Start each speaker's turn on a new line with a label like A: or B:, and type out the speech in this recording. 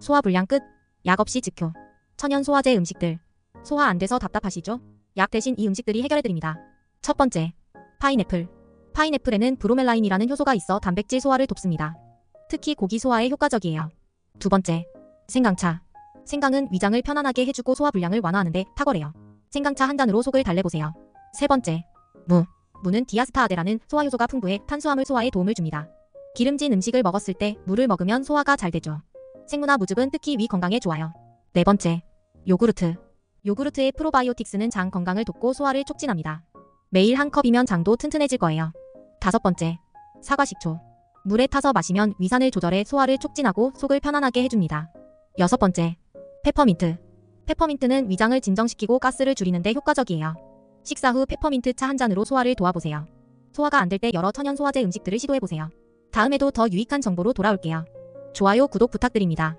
A: 소화 불량 끝. 약 없이 즉효. 천연 소화제 음식들. 소화 안 돼서 답답하시죠? 약 대신 이 음식들이 해결해드립니다. 첫 번째. 파인애플. 파인애플에는 브로멜라인이라는 효소가 있어 단백질 소화를 돕습니다. 특히 고기 소화에 효과적이에요. 두 번째. 생강차. 생강은 위장을 편안하게 해주고 소화 불량을 완화하는데 탁월해요. 생강차 한 잔으로 속을 달래보세요. 세 번째. 무. 무는 디아스타아데라는 소화 효소가 풍부해 탄수화물 소화에 도움을 줍니다. 기름진 음식을 먹었을 때 물을 먹으면 소화가 잘 되죠. 생무나 무즙은 특히 위 건강에 좋아요. 네 번째. 요구르트. 요구르트의 프로바이오틱스는 장 건강을 돕고 소화를 촉진합니다. 매일 한 컵이면 장도 튼튼해질 거예요. 다섯 번째. 사과 식초. 물에 타서 마시면 위산을 조절해 소화를 촉진하고 속을 편안하게 해줍니다. 여섯 번째. 페퍼민트. 페퍼민트는 위장을 진정시키고 가스를 줄이는데 효과적이에요. 식사 후 페퍼민트 차 한 잔으로 소화를 도와보세요. 소화가 안 될 때 여러 천연 소화제 음식들을 시도해보세요. 다음에도 더 유익한 정보로 돌아올게요. 좋아요, 구독 부탁드립니다.